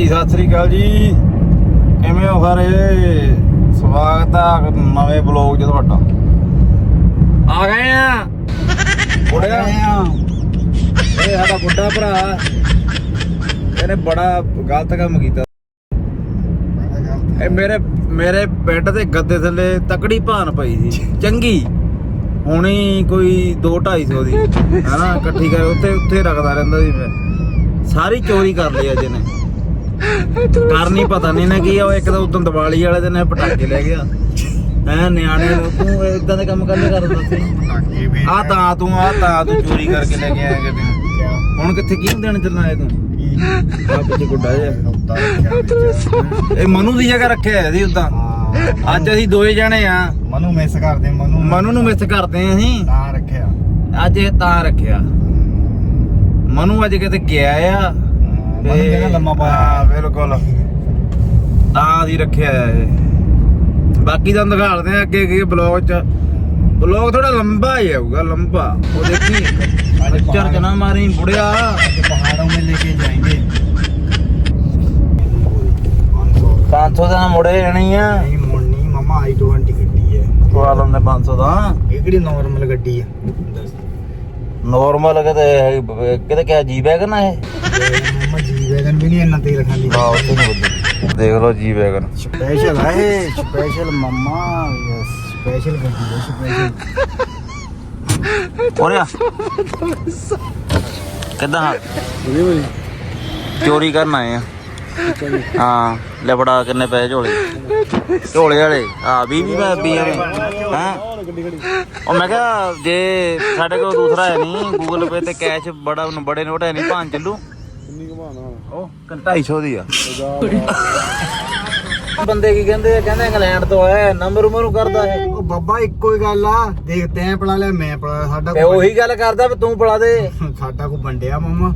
ਹਾਂਜੀ ਸਤਿ ਸ੍ਰੀ ਅਕਾਲ ਜੀ। ਕਿਵੇਂ ਹੋ ਸਾਰੇ? ਸਵਾਗਤ ਆ ਨਵੇਂ ਬਲੌਗ 'ਚ ਤੁਹਾਡਾ। ਆ ਗਏ ਆ। ਬੁੜਿਆ। ਇਹ ਸਾਡਾ ਬੁੱਢਾ ਭਰਾ। ਇਹਨੇ ਬੜਾ ਗਲਤ ਕੰਮ ਕੀਤਾ। ਇਹ ਮੇਰੇ ਮੇਰੇ ਬੈੱਡ ਤੇ ਗੱਦੇ ਥੱਲੇ ਤਕੜੀ ਭਾਨ ਪਈ ਸੀ। ਚੰਗੀ। ਹੁਣੀ ਕੋਈ 2 250 ਦੀ। ਹਨਾ ਇਕੱਠੀ ਕਰ ਉੱਤੇ ਉੱਥੇ ਰੱਖਦਾ ਰਹਿੰਦਾ ਸੀ ਮੈਂ। ਸਾਰੀ ਚੋਰੀ ਕਰ ਲਈ ਅੱਜ ਇਹਨੇ ਕਰਨੀ ਪਤਾ ਨਹੀਂ ਨਾ ਕੀ ਆ ਉਹ ਇੱਕ ਤਾਂ ਉਦੋਂ ਦੀਵਾਲੀ ਵਾਲੇ ਦਿਨ ਇਹ ਪਟਾਕੇ ਲੈ ਗਿਆ। ਐ ਨਿਆਣੇ ਨੂੰ ਤੂੰ ਇਦਾਂ ਦੇ ਕੰਮ ਕਰਨੇ ਕਰਦਾ ਸੀ। ਆ ਤਾਂ ਤੂੰ ਆ ਤਾਂ ਤੂੰ ਚੋਰੀ ਕਰਕੇ ਲੈ ਕੇ ਆਇਆ ਕਿਤੇ ਹੁਣ ਕਿੱਥੇ ਕੀ ਦੇਣ ਚੱਲਣਾ ਹੈ ਤੂੰ? ਆ ਪਿੱਛੇ ਗੁੱਡਾ ਜਿਹਾ। ਇਹ ਮਨੂ ਦੀ ਜਗ੍ਹਾ ਰੱਖਿਆ ਹੈ ਸੀ ਉਦਾਂ। ਅੱਜ ਅਸੀਂ ਦੋਏ ਜਣੇ ਆ। ਮਨੂੰ ਮਿਸ ਕਰਦੇ ਮਨੂੰ ਮਨੂ ਨੂੰ ਮਿਸ ਕਰਦੇ ਆਂ ਅਸੀਂ। ਤਾਂ ਰੱਖਿਆ। ਅੱਜ ਇਹ ਤਾਂ ਰੱਖਿਆ। ਮਨੂ ਅੱਜ ਕਿਤੇ ਗਿਆ ਆ। ਮਨੂੰ ਜਿਹੜਾ ਲੰਮਾ ਹਾਂ, ਪਾਇਆ ਬਿਲਕੁਲ ਤਾਂ ਦੀ ਰੱਖਿਆ ਹੈ ਇਹ। ਬਾਕੀ ਤੁਹਾਨੂੰ ਦਿਖਾਉਂਦੇ ਆ ਅੱਗੇ ਅੱਗੇ ਬਲੌਗ ਚ ਬਲੌਗ ਥੋੜਾ ਲੰਬਾ ਹੀ ਆਊਗਾ ਲੰਬਾ ਉਹ ਦੇਖੀ ਚੱਰ ਜਨਾ ਮਾਰੀ ਬੁੜਿਆ आज पहाड़ों में लेके जाएंगे 500 ਦਾ ਮੁੜੇ ਜਾਣੀ ਆ नहीं मोड़नी मम्मा आई ट्वेंटी गड्डी है ਖਵਾ ਲੈਂਦੇ 500 ਦਾ एकड़ी नॉर्मल गड्डी है दस ਨੋਰਮਲ ਕਿਤੇ ਕਿਤੇ ਕਿਹਾ ਜੀ ਵੈਗਨ ਆ ਇਹ मम्मा ਦੇਖ ਲਓ ਜੀ ਵੈਗਨ। ਸਪੈਸ਼ਲ ਆ ਇਹ ਸਪੈਸ਼ਲ ਮੰਮਾ ਸਪੈਸ਼ਲ ਗੱਡੀ ਹੈ ਸਪੈਸ਼ਲ ਓਰੇ ਕਿੱਦਾਂ? ਹਾਂ ਚੋਰੀ ਕਰਨ ਆਏ ਆ। ਹਾਂ ਲੈ ਕਿੰਨੇ ਪੈਸੇ ਝੋਲੇ। ਝੋਲੇ ਵਾਲੇ ਆ 20 20 ਮੈਂ ਪੀਆਂ ਹਾਂ? ਉਹ ਮੈਂ ਕਿਹਾ ਜੇ ਸਾਡੇ ਕੋਲ ਦੂਸਰਾ ਹੈ ਨਹੀਂ ਗੂਗਲ ਪੇ ਤੇ ਕੈਸ਼ ਬੜਾ ਬੜੇ ਨੋਟ ਹੈ ਨਹੀਂ ਭਾਂ ਚੱਲੂ। ਕਿੰਨੀ ਘਮਾਣਾ ਉਹ 250 ਦੀ ਆ। ਬੰਦੇ ਕੀ ਕਹਿੰਦੇ ਆ? ਕਹਿੰਦੇ ਇੰਗਲੈਂਡ ਤੋਂ ਆਇਆ ਨੰਬਰ ਮਰੂ ਕਰਦਾ ਹੈ। ਉਹ ਬਾਬਾ ਇੱਕੋ ਹੀ ਗੱਲ ਆ। ਦੇਖ ਤੈਂ ਪੜਾ ਲਿਆ ਮੈਂ ਪੜਾ ਸਾਡਾ ਤੇ ਉਹੀ ਗੱਲ ਕਰਦਾ ਵੀ ਤੂੰ ਪੜਾ ਦੇ। ਸਾਡਾ ਕੋ ਵੰਡਿਆ ਮਾਮਾ।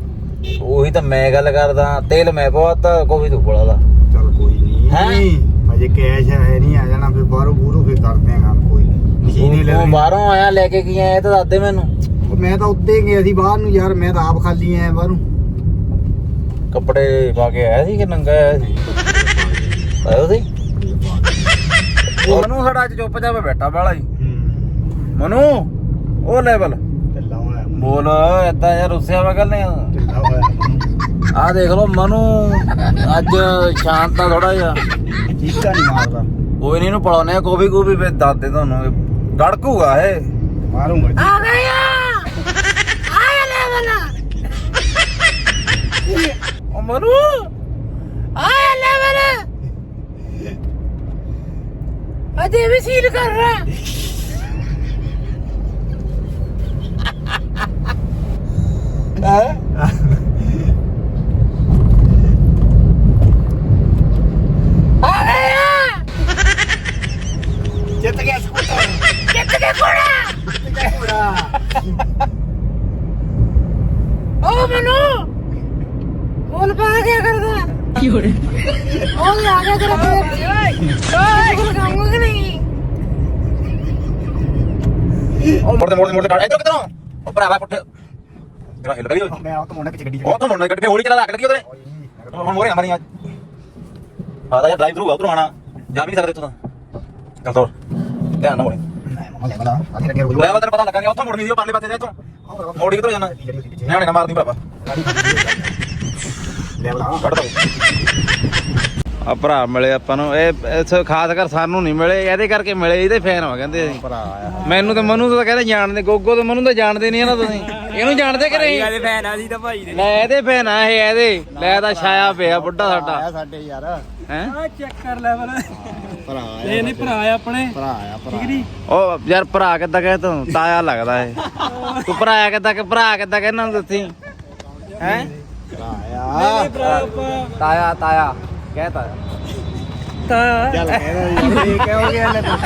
ਉਹੀ ਤਾਂ ਮੈਂ ਗੱਲ ਕਰਦਾ ਤੇਲ ਮੈਂ ਪਵਾਤਾ ਕੋਈ ਤੂੰ ਪੜਾ ਦਾ ਚਲ ਕੋਈ ਨਹੀਂ ਹੈ? ਅਜੇ ਕੈਸ਼ ਹੈ ਨਹੀਂ ਆ ਜਾਣਾ ਫੇ ਬਾਹਰੋਂ ਬੂਰੂ ਫੇ ਕਰਦੇ ਆ ਕੰਮ ਕੋਈ ਮਸ਼ੀਨ ਹੀ ਲੈ ਉਹ ਬਾਹਰੋਂ ਆਇਆ ਲੈ ਕੇ ਕੀ ਆਇਆ ਤਾਂ ਦੱਸ ਮੈਨੂੰ। ਮੈਂ ਤਾਂ ਉੱਤੇ ਗਿਆ ਸੀ ਬਾਹਰ ਨੂੰ ਯਾਰ ਮੈਂ ਤਾਂ ਆਪ ਖਾਲੀ ਆਇਆ ਬਾਹਰੋਂ। ਕੱਪੜੇ ਪਾ ਕੇ ਆਇਆ ਸੀ ਕਿ ਨੰਗਾ ਆਇਆ ਸੀ? ਆਇਆ ਸੀ? ਮਨੂ ਸਾਡਾ ਅੱਜ ਚੁੱਪ ਜਾਵੇ ਬੈਠਾ ਬਾਲਾ ਹੀ। ਮਨੂ ਉਹ ਲੈਵਲ ਢਿੱਲਾ ਹੋਇਆ ਬੋਲ ਏਦਾਂ ਯਾਰ ਰੁੱਸਿਆ ਵਾ ਗੱਲ ਨਹੀਂ। ਢਿੱਲਾ ਹੋਇਆ ਆ ਦੇਖ ਲਓ ਮਨੂ ਅੱਜ ਸ਼ਾਂਤ ਆ ਥੋੜਾ ਜਿਹਾ। ਚੀਕਾ ਨਹੀਂ ਮਾਰਦਾ। ਕੋਈ ਨਹੀਂ ਇਹਨੂੰ ਪੜਾਉਨੇ ਆ ਕੋਬੀ ਕੋਬੀ ਫੇ ਦਾਦੇ ਤੁਹਾਨੂੰ ਗੜਕੂਗਾ ਇਹ। ਮਾਰੂੰਗਾ। ਆ ਗਿਆ ਆਇਆ ਲੈਵਲ ਉਹ ਮਨੂ ਆਇਆ ਲੈਵਲ ਅਜੇ ਵੀ ਸੀਲ ਕਰ ਰਹਾ ਆ ਗਿਆ ਜਿੱਤ ਗਿਆ ਸਕੂਟਰ ਕਿੱਥੇ ਗਿਆ ਕੋੜਾ ਓ ਮਨੂ ਬੋਲ ਪਾ ਕੇ ਕਰਦਾ ਕੀ ਹੋ ਰਿਹਾ ਉਹ ਆ ਗਿਆ ਤੇਰਾ ਪੇਟ ਓਏ ਕੋਲ ਕਾਉਂਗਾ ਕਿ ਨਹੀਂ ਮੁੜਦੇ ਮੁੜਦੇ ਕੱਢ ਇੱਧਰ ਕਿਧਰੋਂ ਉਹ ਭਰਾਵਾ ਪੁੱਠ ਤੇਰਾ ਹਿੱਲ ਕਰੀ ਮੈਂ ਉਹ ਤੋਂ ਮੁੰਡੇ ਪਿੱਛੇ ਗੱਡੀ ਉਹ ਤਾਂ ਮੁੰਡਾ ਕੱਢ ਕੇ ਹੌਲੀ ਚਲਾ ਲੱਗ ਲੱਗੀ ਉਹਦੇ ਹੁਣ ਮੋਰੇ ਮਾਰੀ ਅੱਜ ਆ ਤਾਂ ਡਰਾਈਵ ਥਰੂ ਉਧਰੋਂ ਆਣਾ ਜਾ ਵੀ ਨਹੀਂ ਸਕਦੇ ਤੂੰ ਤਾਂ ਚੱਲ ਤੋਰ ਧਿਆਨ ਨਾਲ ਮੋੜੇ ਮੈਂ ਲੈ ਵਾ ਤੈਨੂੰ ਪਤਾ ਲੱਗਾ ਨਹੀਂ ਉੱਥੋਂ ਮੁੜਨੀ ਸੀ ਉਹ ਪਰਲੇ ਪਾਸੇ ਦੇ ਤੂੰ ਮੋੜੀ ਕਿਧਰੋਂ ਜਾਣਾ ਨਿਆਣੇ ਨਾ ਮਾਰਦੀ ਭਰਾਵਾ ਲੈ ਬਣਾ ਕੱਢ ਦੋ ਆ ਭਰਾ ਮਿਲੇ ਆਪਾਂ ਨੂੰ। ਇਹ ਇਸ ਖਾਸ ਕਰ ਸਾਨੂੰ ਨਹੀਂ ਮਿਲੇ ਇਹਦੇ ਕਰਕੇ ਮਿਲੇ ਇਹਦੇ ਫੈਨ ਹੋ ਕਹਿੰਦੇ ਅਸੀਂ। ਭਰਾ ਆਇਆ ਮੈਨੂੰ ਤੇ ਮਨੂ ਤਾਂ ਕਹਿੰਦੇ ਜਾਣਦੇ ਗੋਗੋ ਤੇ ਮਨੂ ਤਾਂ ਜਾਣਦੇ ਨਹੀਂ ਨਾ ਤੁਸੀਂ। ਇਹਨੂੰ ਜਾਣਦੇ ਕਿ ਨਹੀਂ? ਇਹਦੇ ਫੈਨ ਆ ਸੀ ਤਾਂ ਭਾਈ ਦੇ। ਲੈ ਇਹਦੇ ਫੈਨ ਆ ਇਹ ਇਹਦੇ। ਲੈ ਤਾਂ ਛਾਇਆ ਪਿਆ ਬੁੱਢਾ ਸਾਡਾ। ਸਾਡੇ ਯਾਰ। ਹੈ? ਆ ਚੈੱਕ ਕਰ ਲੈਵਲ ਭਰਾ ਇਹ ਨਹੀਂ ਭਰਾ ਆ ਆਪਣੇ। ਭਰਾ ਆਇਆ ਭਰਾ ਠੀਕ ਉਹ ਯਾਰ ਭਰਾ ਕਿੱਦਾਂ ਕਹੇ ਤੂੰ? ਤਾਇਆ ਲੱਗਦਾ ਇਹ। ਤੂੰ ਭਰਾ ਕਿੱਦਾਂ ਕਿ ਭਰਾ ਕਿੱਦਾਂ ਹੈ? ਭਰਾ ਭਰਾ ਆਪਾਂ ਤਾਇਆ ਤਾਇਆ। ਕਹਿ ਤਾਇਆ ਤਾਂ ਚੱਲ ਕਹਿੰਦਾ ਜੀ ਇਹ ਕਿਉਂ ਗਿਆ ਲੈ ਤੂੰ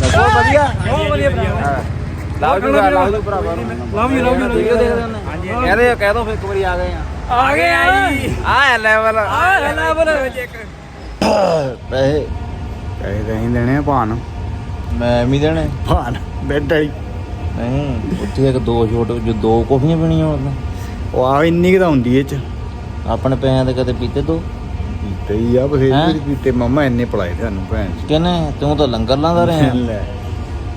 ਦੱਸੋ ਵਧੀਆ? ਬਹੁਤ ਵਧੀਆ ਭਰਾ। ਲਾਓ ਜੀ ਲਾਓ ਜੀ ਭਰਾਵਾ ਨੂੰ। Love you love you video ਦੇਖਦੇ ਹੁੰਦੇ। ਕਹਦੇ ਕਹਿ ਦੋ ਫਿਰ ਇੱਕ ਵਾਰੀ ਆ ਗਏ ਆ। ਆ ਗਏ ਆ ਜੀ। ਆ ਲੈਵਲ ਆ ਲੈਵਲ ਪੈਸੇ। ਕਹੇ ਨਹੀਂ ਦੇਣੇ ਭਾਨ ਮੈਂ ਵੀ ਦੇਣੇ। ਭਾਨ ਬੈੱਡ ਵਾਲੀ। ਨਹੀਂ ਉੱਥੇ ਇੱਕ ਦੋ ਛੋਟ ਜੋ ਦੋ ਕਾਫੀਆਂ ਪੀਣੀਆਂ ਉਹਨਾਂ ਉਹ ਆ ਇੰਨੀ ਕੁ ਤਾਂ ਹੁੰਦੀ ਇਹ ਚ। ਆਪਣੇ ਪੈਸਿਆਂ ਦੇ ਕਦੇ ਪੀਤੇ ਤੂੰ ਪੀਤੇ ਹੀ ਆ ਬਥੇਰੇ ਹੈਂ? ਵੀ ਪੀਤੇ। ਮੰਮਾ ਇੰਨੇ ਪਲਾਏ ਤੁਹਾਨੂੰ ਭੈਣ ਕਿਨੇ ਤੂੰ ਤਾਂ ਲੰਗਰ ਲਾਉਂਦਾ ਰਿਹਾ। ਲੈ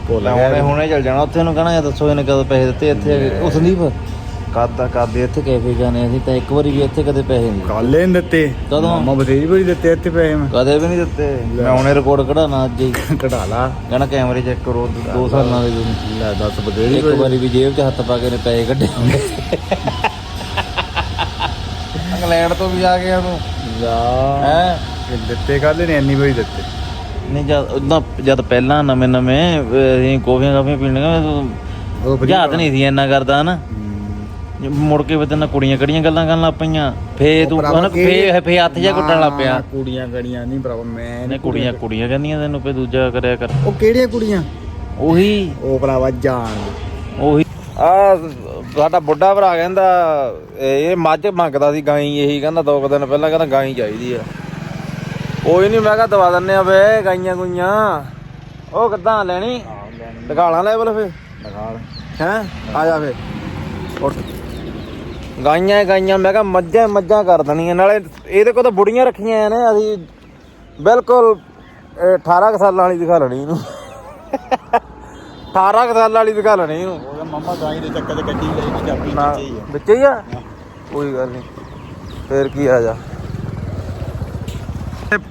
ਭੁੱਲ ਗਿਆ ਹੁਣੇ ਚੱਲ ਜਾਣਾ। ਉੱਥੇ ਨੂੰ ਕਹਣਾ ਇਹ ਦੱਸੋ ਇਹਨੇ ਕਦੋਂ ਪੈਸੇ ਦਿੱਤੇ ਇੱਥੇ ਉਹ ਸੰਦੀਪ ਕਾਦਾ ਕਾਦੇ ਇੱਥੇ ਕੈਫੇ ਜਾਣੇ ਅਸੀਂ ਤਾਂ ਇੱਕ ਵਾਰੀ ਵੀ ਇੱਥੇ ਕਦੇ ਪੈਸੇ ਨਹੀਂ ਕਾਲੇ ਨੀ ਦਿੱਤੇ। ਕਦੋਂ? ਮੰਮਾ ਬਥੇਰੀ ਬੜੀ ਦਿੱਤੇ ਇੱਥੇ ਪੈਸੇ ਮੈਂ। ਕਦੇ ਵੀ ਨਹੀਂ ਦਿੱਤੇ। ਮੈਂ ਹੁਣੇ ਰਿਕਾਰਡ ਕਢਾਣਾ ਅੱਜ ਹੀ। ਕਢਾ ਲਾ। ਕਹਣਾ ਕੈਮਰੇ ਚੈੱਕ ਕਰੋ ਦੋ- ਦੋ ਸਾਲਾਂ ਦੇ ਲੈ ਦੱਸ ਬਥੇਰੀ ਇੱਕ ਵਾਰੀ। ਵੀ ਜੇਬ 'ਚ ਹੱਥ ਪਾ ਕੇ ਨੇ ਪੈਸੇ ਕੱਢੇ ਇੰਗਲੈਂਡ ਤੋਂ ਵੀ ਆ ਗਿਆ ਤੂੰ ਲਾ। ਹੈ? ਇਹ ਦਿੱਤੇ ਕਾਲੇ ਨੇ? ਇੰਨੀ ਬੜੀ ਦਿੱਤੇ। ਨਹੀਂ ਜਦ ਉਦਾਂ ਜਦ ਪਹਿਲਾਂ ਨਵੇਂ ਨਵੇਂ ਅਸੀਂ ਕੋਫੀਆਂ ਕਾਫੀਆਂ ਪੀਣੀਆਂ ਉਹ ਬੁਝਾਤ ਨਹੀਂ ਸੀ ਇੰਨਾ ਕਰਦਾ ਨਾ ਜੇ ਮੁੜ ਕੇ ਤੈਨੂੰ ਕੁੜੀਆਂ ਕੜੀਆਂ ਗੱਲਾਂ ਕਰਨ ਲੱਗ ਪਈਆਂ? ਫੇ ਤੂੰ ਫੇ ਫੇ ਹੱਥ ਜਿਹਾ ਕੁੱਟਣ ਲੱਗ ਪਿਆ। ਕੁੜੀਆਂ ਗੜੀਆਂ ਨਹੀਂ ਭਰਾਵਾ ਮੈਂ ਨੇ ਕੁੜੀਆਂ ਕੁੜੀਆਂ ਕਹਿੰਦੀਆਂ ਤੈਨੂੰ ਫੇ ਦੂਜਾ ਕਰਿਆ ਕਰ। ਉਹ ਕਿਹੜੀਆਂ ਕੁੜੀਆਂ? ਉਹੀ। ਉਹ ਭਰਾਵਾ ਜਾਣ ਉਹੀ। ਆ ਸਾਡਾ ਬੁੱਢਾ ਭਰਾ ਕਹਿੰਦਾ ਇਹ ਮੱਝ ਮੰਗਦਾ ਸੀ ਗਾਈ ਇਹੀ ਕਹਿੰਦਾ ਦੋ ਕੁ ਦਿਨ ਪਹਿਲਾਂ ਕਹਿੰਦਾ ਗਾਈ ਚਾਹੀਦੀ ਆ। ਕੋਈ ਨਹੀਂ ਮੈਂ ਕਿਹਾ ਦਵਾ ਦਿੰਨੇ ਆ ਵੇ ਗਾਈਆਂ ਗੁਈਆਂ। ਉਹ ਕਿੱਦਾਂ ਲੈਣੀ? ਦਿਖਾਲਾਂ ਲੈਵਲ ਫੇ ਦਿਖਾਲ ਹੈ? ਆ ਜਾ ਫੇ ਉੱਠ। ਗਾਈਆਂ ਗਾਈਆਂ ਮੈਂ ਕਿਹਾ ਮੱਝਾਂ ਮੱਝਾਂ ਕਰ ਦੇਣੀਆਂ ਨਾਲੇ ਇਹਦੇ ਕੋਲ ਤਾਂ ਬੁੜੀਆਂ ਰੱਖੀਆਂ ਨੇ ਅਸੀਂ ਬਿਲਕੁਲ ਇਹ 18 ਕੁ ਸਾਲਾਂ ਵਾਲੀ ਦਿਖਾ ਲੈਣੀ ਇਹਨੂੰ। 18 ਕੁ ਸਾਲਾਂ ਵਾਲੀ ਦਿਖਾ ਲੈਣੀ ਇਹਨੂੰ। ਉਹ ਮੰਮਾ ਗਾਈ ਦੇ ਚੱਕਰ ਤੇ ਗੱਡੀ ਲੈ ਕੇ ਚਾਬੀ ਨਾ ਹੀ ਆ। ਵਿੱਚ ਹੀ ਆ? ਕੋਈ ਗੱਲ ਨਹੀਂ। ਫੇਰ ਕੀ ਆ ਜਾ।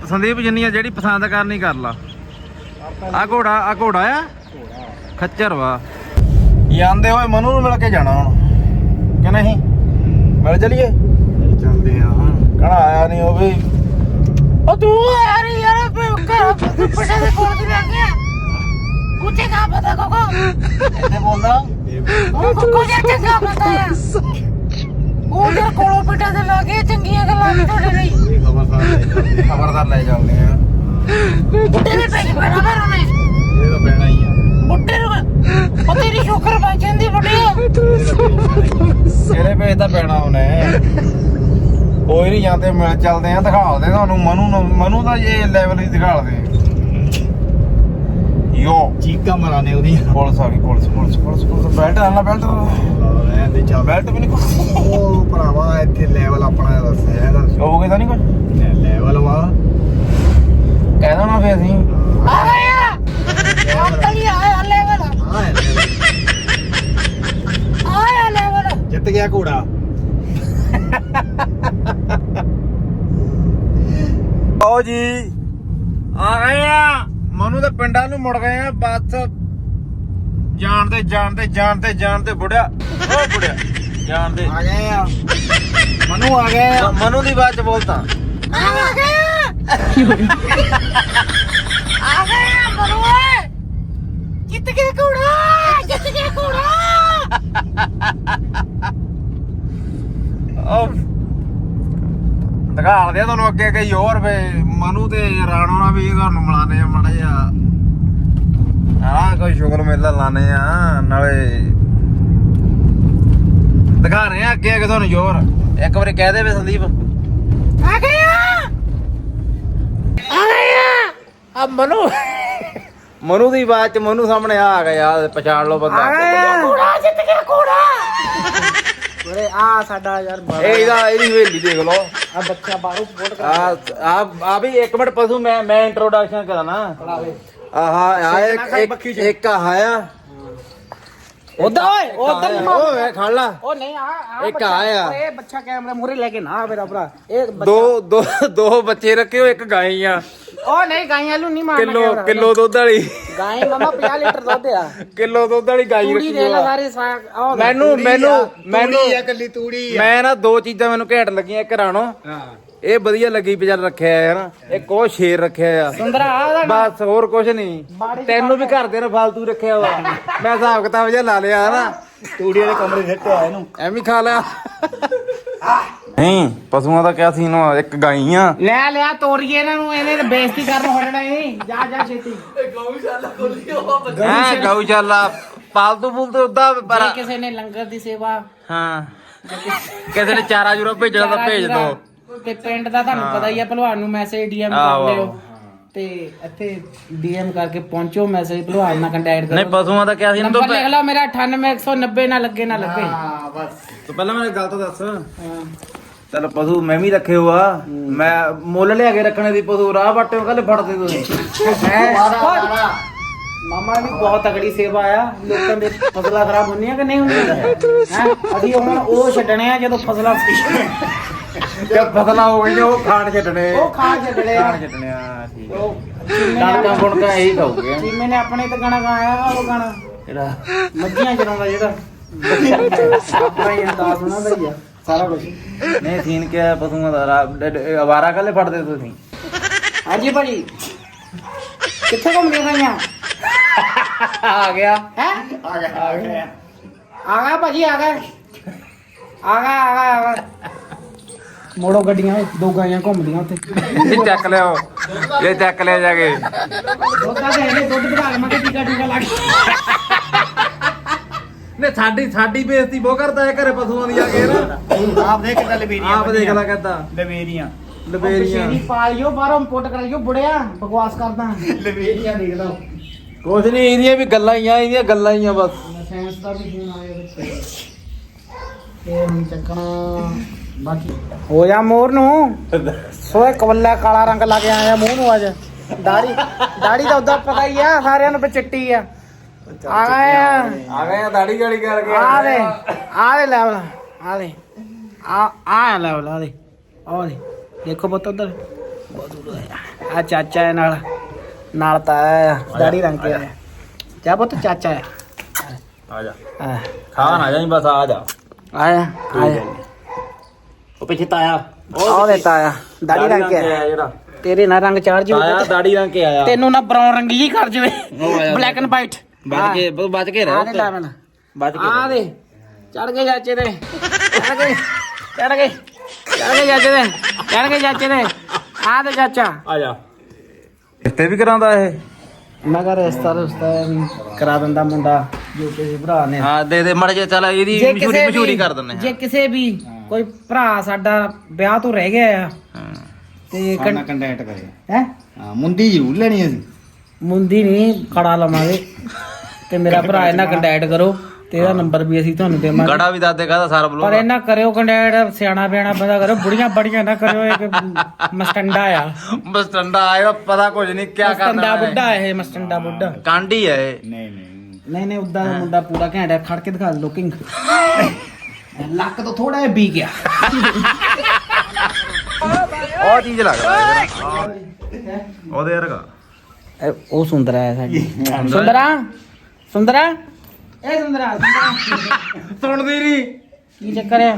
ਸੰਦੀਪ ਜਿੰਨੀਆਂ ਜਿਹੜੀ ਪਸੰਦ ਕਰਨੀ ਕਰ ਲਾ। ਆ ਘੋੜਾ ਆ ਘੋੜਾ ਆ? ਖੱਚਰ ਵਾ। ਜਾਂਦੇ ਹੋਏ ਮਨੂ ਨੂੰ ਮਿਲ ਕੇ ਜਾਣਾ ਹੁਣ। ਕਿ ਨਹੀਂ? ਮਿਲ ਚਲੀਏ? ਚੱਲਦੇ ਆ ਕਹਣਾ ਆਇਆ ਨਹੀਂ ਉਹ ਵੀ। ਉਹ ਤੂੰ ਯਾਰ ਯਾਰ ਘਰ ਪਟਾ ਦੇ ਕੋਲ ਤੇ ਲੱਗ ਗਿਆ। ਕੁੱਤੇ ਕਾ ਪਤਾ ਕੋਕੋ ਇੱਥੇ ਬੋਲਦਾ ਉਹ ਕੋਕੋ ਜਿਹਾ ਚੰਗਾ ਪਤਾ ਹੈ ਉਹ ਯਾਰ ਕੋਲੋਂ ਪਟਾ ਦੇ ਲੱਗ ਗਿਆ ਚੰਗੀਆਂ ਗੱਲਾਂ ਨੇ ਤੁਹਾਡੇ ਲਈ ਇਹ ਖਬਰਦਾਰ ਲੈ ਜਾਂਦੇ ਖਬਰਦਾਰ ਲੈ ਚੱਲਦੇ ਆ ਬੁੱਢੇ ਦੇ ਪੈਸੇ ਪੈਣਾ ਪਰ ਉਹਨੇ ਇਹ ਤਾਂ ਪੈਣਾ ਹੀ ਆ ਬੁੱਢੇ ਨੂੰ ਉਹ ਤੇਰੀ ਸ਼ੁਕਰ ਬਚਨ ਦੀ ਬੁੱਢੀ ਕਿਹੜੇ ਪੇਜ ਤਾਂ ਪੈਣਾ ਉਹਨੇ ਕੋਈ ਨਹੀਂ ਜਾਂਦੇ ਮਿਲ ਚੱਲਦੇ ਆ ਦਿਖਾਲਦੇ ਤੁਹਾਨੂੰ ਮਨੂ ਮਨੂ ਦਾ ਇਹ ਲੈਵਲ ਹੀ ਦਿਖਾਲਦੇ ਯੋ। ਚੀਕਾਂ ਮਰਾਨੇ ਉਹਦੀਆਂ। ਪੁਲਿਸ ਆ ਗਈ police police police police. Belt ਆਣਾ ਬੈਲਟ। ਰਹਿਣ ਦੇ ਚੱਲ। ਬੈਲਟ ਵੀ ਨਹੀਂ ਕੋਈ। ਉਹ ਭਰਾਵਾ ਇੱਥੇ ਲੈਵਲ ਆਪਣਾ ਦੱਸਿਆ ਇਹਦਾ ਹੋ ਗਿਆ ਤਾਂ ਨਹੀਂ ਕੋਈ ਲੈਵਲ ਵਾ। ਕਹਿ ਦੇਣਾ ਫੇ ਅਸੀਂ। ਆ ਗਿਆ ਅੰਕਲ ਹੀ ਆਇਆ ਲੈਵਲ ਆਇਆ ਲੈਵਲ ਜਿੱਤ ਗਿਆ ਘੋੜਾ। ਆਓ ਜੀ। ਆ ਗਏ ਆ। ਮਨੂ ਦੇ ਪਿੰਡਾਂ ਨੂੰ ਮੁੜ ਗਏ ਆ ਬੱਸ ਜਾਣਦੇ ਜਾਣਦੇ ਜਾਣਦੇ ਜਾਣਦੇ ਬੁੜਿਆ। ਓ ਬੁੜਿਆ ਜਾਣਦੇ। ਆ ਗਏ ਆ। ਮਨੂ ਆ ਗਏ ਆ। ਮਨੂ ਦੀ ਬਾਤ ਚ ਬੋਲਤਾ। ਆ ਗਿਆ ਆ। ਗਿਆ ਮਨੂਏ ਜਿੱਤ ਗਿਆ ਘੋੜਾ ਜਿੱਤ ਗਿਆ ਘੋੜਾ। ਉਹ ਦਿਖਾ ਦਿਆ ਤੁਹਾਨੂੰ ਅੱਗੇ ਕਈ ਹੋਰ ਵੇ ਮਨੂ ਤੇ ਰਾਣੋ ਨਾਲ ਵੀ ਤੁਹਾਨੂੰ ਮਿਲਾਨੇ ਆ ਮੜਾ ਜਾ ਹਾਂ ਕੋਈ ਸ਼ੁਗਰ ਮੇਲਾ ਲਾਣੇ ਆ ਨਾਲੇ ਦਿਖਾ ਰਹੇ ਆ ਅੱਗੇ ਅੱਗੇ ਤੁਹਾਨੂੰ ਜ਼ੋਰ। ਇੱਕ ਵਾਰੀ ਕਹਿ ਦੇ ਵੇ ਸੰਦੀਪ। ਆ ਗਿਆ ਆ! ਆ ਮਨੂ। ਮਨੂ ਦੀ ਬਾਤ ਚ ਮਨੂ ਸਾਹਮਣੇ ਆ ਗਿਆ ਪਛਾਣ ਲਓ ਬੰਦਾ। ਓਏ ਆ ਸਾਡਾ ਯਾਰ ਇਹ ਇਹਦਾ ਇਹਦੀ ਹਵੇਲੀ ਦੇਖ ਲਓ। ਆ ਬੱਚਾ ਬਾਹਰੋਂ ਫੋਟ ਆ ਆ ਆ ਵੀ ਇੱਕ ਮਿੰਟ ਪਸ਼ੂ ਮੈਂ ਮੈਂ ਇੰਟਰੋਡਕਸ਼ਨ ਕਰਾਂ ਆਹ ਆ ਇੱਕ ਇੱਕ ਆਹ ਆ। ਉਧਰ ਓਏ ਉਧਰ ਓਏ ਖੜ ਲਾ। ਉਹ ਨਹੀਂ ਆ ਆ ਇੱਕ ਆਇਆ ਇਹ ਬੱਚਾ ਕੈਮਰਾ ਮੂਰੇ ਲੈ ਕੇ ਨਾ ਮੇਰਾ ਭਰਾ। ਇਹ ਬੱਚਾ- ਦੋ ਦੋ ਦੋ ਬੱਚੇ ਰੱਖੇ ਹੋ ਇੱਕ ਗਾਈ ਆ। ਉਹ ਨਹੀਂ ਗਾਈਆਂ ਨੂੰ ਨਹੀਂ ਮਾਰਨਾ ਕਿਲੋ camera। ਕਿਲੋ ਦੁੱਧ ਵਾਲੀ। ਗਾਈ ਮਮਾ 50 ਲੀਟਰ ਦੁੱਧ ਆ। ਕਿਲੋ ਦੁੱਧ ਵਾਲੀ ਗਾਈ ਤੂੜੀ ਰੱਖੀ ਦੇ ਲੈ ਆ। ਸਾਰੇ ਸਾਗ ਮੈਨੂੰ ਮੈਨੂੰ ਮੈਨੂੰ ਕੱਲੀ ਤੂੜੀ ਮੈਂ ਨਾ ਦੋ ਚੀਜ਼ਾਂ ਮੈਨੂੰ ਘੈਂਟ ਲੱਗੀਆਂ ਇੱਕ ਰਾਣੋ। ਹਾਂ। ਇਹ ਵਧੀਆ ਲੱਗੀ ਵੀ ਚੱਲ ਰੱਖਿਆ ਹੈ ਨਾ ਇੱਕ ਉਹ ਸ਼ੇਰ ਰੱਖਿਆ ਆ। ਸੁੰਦਰਾ ਆ ਬਸ ਹੋਰ ਕੁਝ ਨਹੀਂ। ਤੈਨੂੰ ਵੀ ਘਰ ਦੇ ਨੇ ਫਾਲਤੂ ਰੱਖਿਆ ਵਾ। ਮੈਂ ਹਿਸਾਬ ਕਿਤਾਬ ਜਿਹਾ ਲਾ ਲਿਆ ਹਨਾ ਤੂੜੀ ਵਾਲੇ ਕਮਰੇ ਸਿੱਟ ਆ ਇਹਨੂੰ। ਐਵੇਂ ਖਾ ਲਿਆ। ਨਹੀਂ ਪਸ਼ੂਆਂ ਦਾ ਕਿਆ ਸੀਨ ਵਾ? ਇੱਕ ਗਾਈ ਆ ਲੈ ਲਿਆ ਤੋਰੀਏ ਇਹਨਾਂ ਨੂੰ ਇਹਨੇ ਤਾਂ ਬੇਇੱਜ਼ਤੀ ਕਰਨ ਹੋਣਾ ਨਹੀਂ। ਜਾ ਜਾ ਛੇਤੀ। ਹਾਂ ਗਊਸ਼ਾਲਾ। ਪਾਲਤੂ ਫੂਲਤੂ ਉਦਾਂ ਪਰ ਜੇ ਕਿਸੇ ਨੇ ਲੰਗਰ ਦੀ ਸੇਵਾ ਹਾਂ। ਕਿਸੇ ਨੇ ਚਾਰਾ ਜੂਰਾ ਭੇਜਣਾ ਤਾਂ ਭੇਜ ਦੋ। ਤੇ ਪਿੰਡ ਦਾ ਤੁਹਾਨੂੰ ਪਤਾ ਹੀ ਆ ਭਲਵਾਨ ਨੂੰ ਮੈਸੇਜ ਡੀਐਮ ਆਹੋ, ਕਰ ਲਿਓ ਆਹੋ। ਤੇ ਇੱਥੇ ਡੀਐਮ ਕਰਕੇ ਪਹੁੰਚੋ ਮੈਸੇਜ ਭਲਵਾਨ ਨਾਲ ਕੰਟੈਕਟ ਨਹੀਂ ਕਰੋ ਪਸ਼ੂਆਂ ਦਾ ਕਿਆ ਸੀਨ ਤੋਂ ਨੰਬਰ ਲਿਖ ਲਓ ਮੇਰਾ 98190 ਨਾ ਲੱਗੇ ਨਾ ਲੱਗੇ। ਤੂੰ ਪਹਿਲਾਂ ਮੈਨੂੰ ਗੱਲ ਤਾਂ ਦੱਸ। ਚਲ ਪਸ਼ੂ ਮੈਂ ਵੀ ਰੱਖੇ ਹੋਆ। ਮੈਂ ਮੁੱਲ ਲਿਆ ਕੇ ਰੱਖਣੇ ਦੀ ਪਸ਼ੂ ਰਾਹ ਬਾਟੇ ਕੱਲ ਫੜਦੇ ਤੁਸੀਂ ਮਾਮਾ ਦੀ ਬਹੁਤ ਤਗੜੀ ਸੇਵਾ ਆ। ਲੋਕਾਂ ਦੇ ਫਸਲਾਂ ਖਰਾਬ ਹੁੰਦੀਆਂ ਕਿ ਨਹੀਂ ਹੁੰਦੀਆਂ? ਹੈ? ਅਸੀਂ ਹੁਣ ਉਹ ਛੱਡਣੇ ਆ ਜਦੋਂ ਫਸਲਾਂ ਜੇ ਫਸਲਾਂ ਹੋ ਗਈਆਂ ਉਹ ਖਾਣ ਛੱਡਣੇ। ਉਹ ਖਾ ਛੱਡਣੇ ਆ। ਖਾਣ ਛੱਡਣੇ ਆ ਠੀਕ ਉਹ ਕਣਕਾਂ ਗੁਣਕਾਂ ਇਹੀ ਖਾਓਗੇ ਚੀਮੇ ਨੇ ਆਪਣੇ ਤੇ ਗਾਣਾ ਗਾਇਆ ਉਹ ਗਾਣਾ। ਕਿਹੜਾ? ਮੱਝੀਆਂ ਚਰਾਉਂਦਾ ਜਿਹੜਾ। ਆਪਣਾ ਹੀ ਅੰਦਾਜ਼ ਉਹਨਾਂ ਦਾ ਹੀ ਆ। ਸਾਰਾ ਕੁਝ ਨਹੀਂ ਸੀਨ ਕਿਆ ਪਸ਼ੂਆਂ ਦਾ? ਰਾ- ਅਵਾਰਾ ਕੱਲੇ ਫੜਦੇ ਤੁਸੀਂ। ਹਾਂਜੀ ਭਾਜੀ। ਕਿੱਥੇ ਘੁੰਮ ਗਏ ਸਾਈਆਂ ਆ ਗਿਆ। ਹੈ? ਆ ਗਿਆ ਆ ਗਿਆ। ਆ ਗਿਆ ਭਾਜੀ ਆ ਗਿਆ। ਆ ਗਿਆ ਆ ਗਿਆ ਆ ਗਿਆ। ਮੋੜੋ ਗੱਡੀਆਂ ਦੋ ਗਾਈਆਂ ਘੁੰਮਦੀਆਂ ਉੱਥੇ। ਇਹ ਚੱਕ ਲਿਓ ਇਹ ਚੱਕ ਲਿਆ ਜਾ ਕੇ। ਦੁੱਧ ਦਾ ਦੇ ਦੁੱਧ ਵਧਾ ਕੇ ਮੈਂ ਕਿਹਾ ਟੀਕਾ ਟੀਕਾ ਲਾ ਕੇ। ਨੇ ਸਾਡੀ ਸਾਡੀ ਬੇਇੱਜ਼ਤੀ ਬਹੁਤ ਕਰਦਾ ਹੈ ਘਰੇ ਪਸ਼ੂਆਂ ਦੀ ਆ ਕੇ ਨਾ। ਆਪ ਦੇਖ ਕਿੱਦਾਂ ਲਬੇਰੀਆਂ ਆਪ ਦੇਖ ਲੈ ਕਹਿੰਦਾ ਲਬੇਰੀਆਂ। ਲਬੇਰੀਆਂ। ਲਬੇਰੀਆਂ ਪਾਲਿਓ ਬਾਹਰੋਂ ਇੰਪੋਰਟ ਕਰਾਈਓ ਬੁੜਿਆ ਬਕਵਾਸ ਕਰਦਾ। ਲਬੇਰੀਆਂ ਦੇਖਦਾ ਕੁਛ ਨਹੀਂ ਇਹਦੀਆਂ ਵੀ ਗੱਲਾਂ ਹੀ ਆ ਇਹਦੀਆਂ ਗੱਲਾਂ ਹੀ ਆ ਬਸ। ਸਾਇੰਸ ਦਾ ਵੀ ਫੋਨ ਆਇਆ ਵਿੱਚ। ਇਹ ਹੁਣ ਚੱਕਣਾ। ਬਾਕੀ ਹੋ ਜਾ ਮੋਰ ਨੂੰ। ਸੋਏ ਕਵੱਲਾ ਕਾਲਾ ਰੰਗ ਲਾ ਕੇ ਆਇਆ ਮੂੰਹ ਨੂੰ ਅੱਜ। ਦਾੜੀ ਦਾੜੀ ਤਾਂ ਉਦਾਂ ਪਤਾ ਹੀ ਆ ਸਾਰਿਆਂ ਨੂੰ ਵੀ ਚਿੱਟੀ ਆ ਆ ਗਏ ਆ। ਆ ਗਏ ਆ ਦਾੜੀ ਗਾੜੀ ਕਰਕੇ। ਆ ਦੇ ਆ ਲੈਵਲ ਆ ਦੇ ਆ ਆ ਲੈਵਲ ਆ ਦੇ ਆ ਦੇ ਦੇਖੋ ਪੁੱਤ ਉਧਰ। ਆ ਚਾਚਾ ਨਾਲ ਨਾਲ ਤਾਂ ਆਇਆ ਦਾੜੀ ਰੰਗ ਕੇ ਆਇਆ ਚਾ ਪੁੱਤ ਚਾਚਾ ਹੈ ਆ ਜਾ। ਆ। ਖਾਣ ਆ ਜਾਈ ਬਸ ਆ ਜਾ। ਆਇਆ ਆਇਆ ਉਹ ਪਿੱਛੇ ਤਾਇਆ। ਆ ਦੇ ਤਾਇਆ ਦਾੜੀ ਰੰਗ ਕੇ ਆਇਆ ਜਿਹੜਾ। ਤੇਰੇ ਨਾਲ ਰੰਗ ਚਾਰ ਜੂ ਤਾਇਆ ਦਾੜੀ ਰੰਗ ਕੇ ਆਇਆ। ਤੈਨੂੰ ਨਾ ਬਰਾਊਨ ਰੰਗੀ ਜੀ ਕਰ ਜਵੇ। ਬਲੈਕ ਐਂਡ ਵਾਈਟ ਬਚ ਕੇ ਬਚ ਕੇ ਆ ਰਹਿ ਦੇ ਉੱਤੇ। ਲੈਵਲ ਬਚ ਕੇ ਆ। ਦੇ। ਚੜ ਗਏ ਚਾਚੇ ਦੇ। ਚੜ ਗਏ। ਚੜ ਗਏ। ਚੜ ਗਏ ਚਾਚੇ ਦੇ। ਚੜ ਗਏ ਚਾਚੇ ਦੇ। ਆ ਦੇ ਚਾਚਾ। ਆ ਜਾ। ਰਿਸ਼ਤੇ ਵੀ ਕਰਾਉਂਦਾ ਇਹ? ਮੈਂ ਕਹ ਰਿਸ਼ਤਾ ਰੁਸ਼ਤਾ ਕਰਾ ਦਿੰਦਾ ਮੁੰਡਾ। ਜੋ ਕਿਸੇ ਭਰਾ ਨੇ। ਹਾਂ ਦੇ ਦੇ ਮੜ ਜੇ ਚੱਲ ਇਹਦੀ ਮਸ਼ਹੂਰੀ ਮਸ਼ਹੂਰੀ ਕਰ ਦਿੰਨੇ ਜੇ ਕਿਸੇ ਵੀ ਕੋਈ ਭਰਾ ਸਾਡਾ ਵਿਆਹ ਤੋਂ ਰਹਿ ਗਿਆ ਆ। ਹਾਂ। ਤੇ ਖਾਣਾ ਕੰਟੈਕਟ ਕਰੇ ਹੈ? ਹਾਂ ਮੁੰਦੀ ਜ਼ਰੂਰ ਲੈਣੀ ਅਸੀਂ। ਮੁੰਦੀ ਨਹੀਂ ਖੜਾ ਲਵਾਂਗੇ। ਤੇ ਮੇਰਾ ਭਰਾ ਇਹਨਾਂ ਕੰਟੈਕਟ ਕਰੋ। ਤੇ ਇਹਦਾ ਨੰਬਰ ਵੀ ਅਸੀਂ ਤੁਹਾਨੂੰ ਦੇਵਾਂਗੇ। ਗੜਾ ਵੀ ਦੱਸ ਦੇ ਕਹਦਾ ਸਾਰਾ ਬਲੋ ਪਰ ਇਹਨਾਂ ਕਰਿਓ ਕੰਟੈਕਟ ਸਿਆਣਾ ਬਿਆਣਾ ਬੰਦਾ ਕਰੋ ਬੁੜੀਆਂ ਬੜੀਆਂ ਨਾ ਕਰਿਓ ਇੱਕ ਮਸਟੰਡਾ ਆ। ਬਸ ਟੰਡਾ ਆਇਆ ਪਤਾ ਕੁਝ ਨਹੀਂ ਕੀ ਮਸਟੰਡਾ ਕਰਨਾ ਬੁੱਢਾ ਇਹ ਮਸਟੰਡਾ ਬੁੱਢਾ। ਕਾਂਡੀ ਹੈ ਇਹ। ਨਹੀਂ ਨਹੀਂ। ਨਹੀਂ ਨਹੀਂ ਉਦਾਂ ਦਾ ਮੁੰਡਾ ਪੂਰਾ ਘੈਂਟ ਹੈ ਖੜ ਕੇ ਦਿਖਾ ਲੁਕਿੰਗ ਲੱਕ ਤੋਂ ਥੋੜਾ ਜਿਹਾ ਬੀ ਗਿਆ। ਉਹ ਚੀਜ਼ ਲੱਗਦਾ। ਉਹਦੇ ਵਰਗਾ। ਉਹ ਸੁੰਦਰਾ ਹੈ ਸਾਡੀ। ਸੁੰਦਰਾ। ਸੁੰਦਰਾ? ਇਹ ਸੁੰਦਰਾ ਸੁੰਦਰਾ। ਸੁਣਦੀ ਨਹੀਂ। ਕੀ ਚੱਕਰ ਹੈ?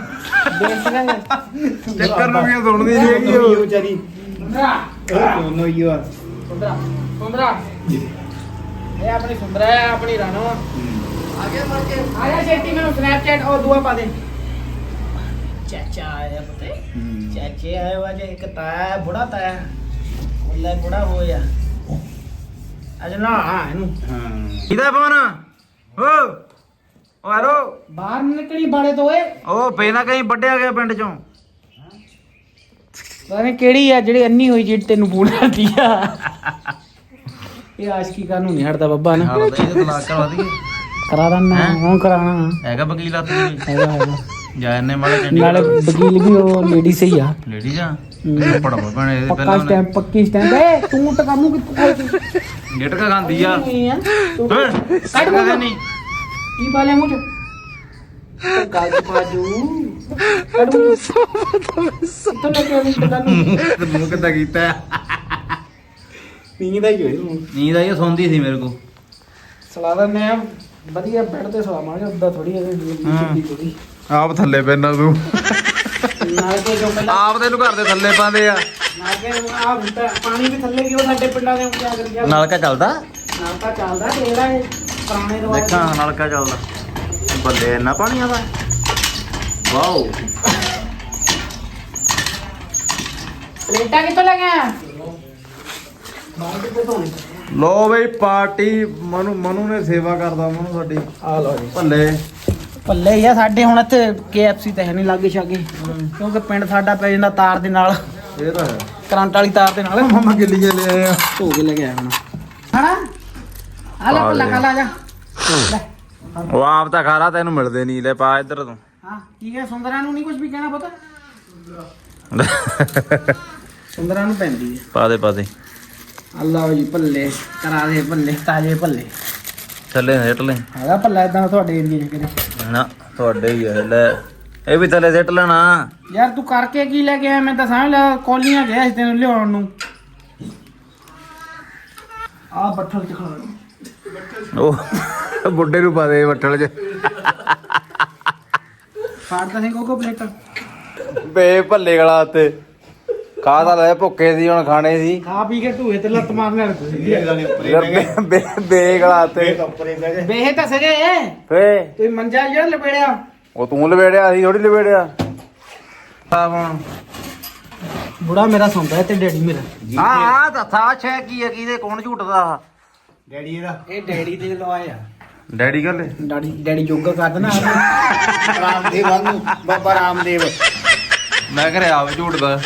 ਬੇਇੱਜ਼ਤੀ ਕਰ ਚੱਕਰ ਨੂੰ ਵੀ ਸੁਣਦੀ ਨਹੀਂ ਹੈਗੀ ਇਹ ਉਹ ਵਿਚਾਰੀ ਸੁੰਦਰਾ। ਦੋਨੋਂ ਹੀ ਆ। ਸੁੰਦਰਾ। ਸੁੰਦਰਾ। ਇਹ ਆਪਣੀ ਸੁੰਦਰਾ ਹੈ ਆਪਣੀ ਰਾਣੋ। ਮੈਨੂੰ ਸਨੈਪਚੈਟ ਉਹ ਦੂਆ ਪਾ ਦੇ। ਚਾਚਾ ਆਇਆ ਪਤੇ। ਚਾਚੇ ਆਏ ਵਾਜੇ ਇੱਕ ਤਾਇਆ ਬੁੜਾ ਤਾਇਆ ਉਹਲਾ ਬੁੜਾ ਹੋਇਆ ਅਜ ਨਾ ਆ ਇਹਨੂੰ। ਹਾਂ। ਕਿਹਦਾ ਫੋਨ? ਓ ਓ ਹੈਲੋ। ਬਾਹਰ ਨੀ ਨਿਕਲੀ ਬਾੜੇ ਤੋਂ ਓਏ। ਉਹ ਪਹਿਲਾਂ ਕਹੀਂ ਵੱਡਿਆ ਗਿਆ ਪਿੰਡ ਚੋਂ। ਪਤਾ ਨੀ ਕਿਹੜੀ ਆ ਜਿਹੜੀ ਅੰਨੀ ਹੋਈ ਜਿਹੜੀ ਤੈਨੂੰ ਫੋਨ ਕਰਦੀ ਆ। ਇਹ ਆਸ਼ਕੀ ਕਾਨੂੰ ਨਹੀਂ ਹਟਦਾ ਬੱਬਾ ਨਾ। ਹਾਲ ਤਾਂ ਇਹਦੇ ਤਲਾਕ ਕਰਵਾ ਦਈਏ ਕਰਾ ਦਿੰਦਾ ਹੁਣ ਕਰਾਣਾ ਹੈਗਾ ਵਕੀਲ ਆ ਤੂੰ ਹੈਗਾ ਹੈਗਾ। ਜਾ ਇਹਨੇ ਮਾੜੇ ਨਾਲੇ ਵਕੀਲ ਵੀ ਉਹ ਲੇਡੀ ਸਹੀ ਆ। ਲੇਡੀ ਜਾ ਹੂੰ। ਪੜਵਾ ਭੈਣੇ ਇਹਦੇ ਪੱਕਾ ਪਹਿਲਾਂ ਸਟੈਂਪ ਪੱਕੀ ਸਟੈਂਪ ਏ ਤੂੰ ਤਾਂ ਕਾਨੂੰ ਕਿ ਗੇਟਕਾ ਖਾਂਦੀ ਆ। ਤੂੰ ਓਏ ਕੱਢ ਮੂੰਹ। ਨਹੀਂ। ਕੀ ਪਾ ਲਿਆ ਮੂੰਹ ਚ? ਗੱਲ ਚ ਬਾਜੂ ਕੱਢ ਮੂੰਹ ਲੈ ਕੇ ਤੇ ਮੂੰਹ ਕਿੱਦਾਂ ਕੀਤਾ? ਨੀਂਦ ਆਈ ਹੋਈ ਨੂੰ ਨੀਂਦ ਆਈ ਆ, ਸੌਂਦੀ ਸੀ ਮੇਰੇ ਕੋ ਸਲਾ ਦਿੰਦੇ ਆ। ਵਧੀਆ ਬੈੱਡ ਤੇ ਸਵਾਵਾਂਗੇ ਉਦਾਂ ਥੋੜੀ ਇਹਦੀ ਚਿੱਟੀ ਥੋੜੀ ਆਪ ਥੱਲੇ ਪੈਣਾ ਤੂੰ। ਨਾਲ ਕੇ ਜੋ ਪਹਿਲਾਂ ਆਪ ਤੈਨੂੰ ਘਰ ਦੇ ਥੱਲੇ ਪਾਉਂਦੇ ਆ। ਨਾਲ ਕੇ ਆ ਪਾਣੀ ਵੀ ਥੱਲੇ ਗਿਓ ਸਾਡੇ ਪਿੰਡਾਂ ਦੇ ਉੱਤੇ ਆ ਕਰ ਗਿਆ ਨਲਕਾ ਚੱਲਦਾ? ਨਾਲ ਤਾਂ ਚੱਲਦਾ ਤੇ ਇਹਦਾ ਇਹ ਪੁਰਾਣੇ ਰਿਵਾਜ ਦੇਖਾਂ ਨਲਕਾ ਚੱਲਦਾ। ਬੱਲੇ ਇੰਨਾ ਪਾਣੀ ਆਦਾ ਵਾਓ। ਪਲੇਟਾਂ ਕਿੱਥੋਂ ਲੈ ਗਿਆ ਲੋ ਬਈ ਪਾਰਟੀ ਮਨੂ ਮਨੂ ਨੇ ਸੇਵਾ ਕਰਦਾ ਮਨੂ ਸਾਡੀ। ਆ ਲੋ ਜੀ। ਭੱਲੇ। ਪੱਲੇ ਹੀ ਆ ਸਾਡੇ ਹੁਣ ਇੱਥੇ KFC ਤੇ ਹੈ ਨਹੀਂ ਲਾਗੇ ਛਾਗੇ। ਕਿਉਂਕਿ ਪਿੰਡ ਸਾਡਾ ਪੈ ਜਾਂਦਾ ਤਾਰ ਦੇ ਨਾਲ। ਇਹ ਤਾਂ ਹੈ। ਕਰੰਟ ਵਾਲੀ ਤਾਰ ਦੇ ਨਾਲ। ਮਮਾ ਗਿੱਲੀਆਂ ਲੈ ਆਏ ਆ। ਧੋ ਕੇ ਲੈ ਕੇ ਆਇਆ ਹੁਣ। ਹਣਾ ਆ ਲੈ ਪੱਲਾ ਕਾ ਲਾ। ਜਾ। ਲੈ। ਉਹ ਆਪ ਤਾਂ ਖਾਰਾ ਤੈਨੂੰ ਮਿਲਦੇ ਨਹੀਂ ਲੈ ਪਾ ਇੱਧਰ ਤੂੰ। ਹਾਂ ਕੀ ਹੈ ਸੁੰਦਰਾਂ ਨੂੰ ਨਹੀਂ ਕੁਝ ਵੀ ਕਹਿਣਾ ਪਤਾ? ਸੁੰਦਰਾਂ ਨੂੰ ਪੈਂਦੀ ਹੈ। ਪਾ ਦੇ ਪਾ ਦੇ। ਅੱਲਾ ਜੀ ਭੱਲੇ ਕਰਾ ਦੇ ਭੱਲੇ ਤਾਜੇ ਭੱਲੇ। ਥੱਲੇ ਸਿੱਟ ਲੈ। ਹੈਗਾ ਭੱਲਾ ਇਦਾਂ ਤੁਹਾਡੇ ਏਰੀਏ 'ਚ ਕਿਤੇ? ਨਾ ਤੁਹਾਡੇ ਹੀ ਹੈ ਲੈ। ਇਹ ਵੀ ਥੱਲੇ ਸਿੱਟ ਲੈਣਾ। ਯਾਰ ਤੂੰ ਕਰਕੇ ਕੀ ਲੈ ਕੇ ਆਇਆ? ਮੈਂ ਤਾਂ ਸਮਝ ਲਿਆ ਕੋਲੀਆਂ ਗਿਆ ਸੀ ਤੈਨੂੰ ਲਿਆਉਣ ਨੂੰ। ਆ ਬੱਠਲ ਚ ਖਾ ਉਹ ਬੁੱਢੇ ਨੂੰ ਪਾ ਦੇ ਬੱਠਲ 'ਚ। ਫਾੜਦਾ ਸੀ ਕੋਕੋ ਪਲੇਟ। ਬੇ ਭੱਲੇ ਗਲਾ ਤੇ ਖਾ ਤਾਂ ਲੈ ਭੁੱਖੇ ਸੀ ਹੁਣ ਖਾਣੇ ਸੀ। ਖਾ ਪੀ ਕੇ ਧੂਏ ਤੇ ਲੱਤ ਮਾਰਨੇ ਲੱਗ ਬੇ- ਬੇ ਬੇ ਗਲਾ ਤੇ। ਬੇਹ ਤਾਂ ਸਗੇ ਫੇ। ਤੂੰ ਮੰਜਾ ਜਿਹੜਾ ਲਪੇੜਿਆ? ਉਹ ਤੂੰ ਲਵੇੜਿਆ ਸੀ ਥੋੜੀ ਲਵੇੜਿਆ ਆ ਹੁਣ। ਬੁੜਾ ਮੇਰਾ ਸੌਂਦਾ ਹੈ ਤੇ ਡੈਡੀ ਮੇਰਾ। ਆ ਆ ਦੱਸਾ ਛੇ ਕੀ ਹੈ ਕਿਹਦੇ ਕੌਣ ਝੂਟਦਾ? ਡੈਡੀ ਇਹਦਾ। ਇਹ ਡੈਡੀ ਦੇ ਲਵਾਇਆ ਡੈਡੀ ਕਹਿੰਦੇ ਡੈਡੀ ਡੈਡੀ ਯੋਗਾ ਕਰਦਾ ਨਾ ਰਾਮਦੇਵ ਵਾਂਗੂ ਬਾਬਾ ਰਾਮਦੇਵ। ਮੈਂ ਘਰੇ ਆਵੇ ਝੂਟਦਾ।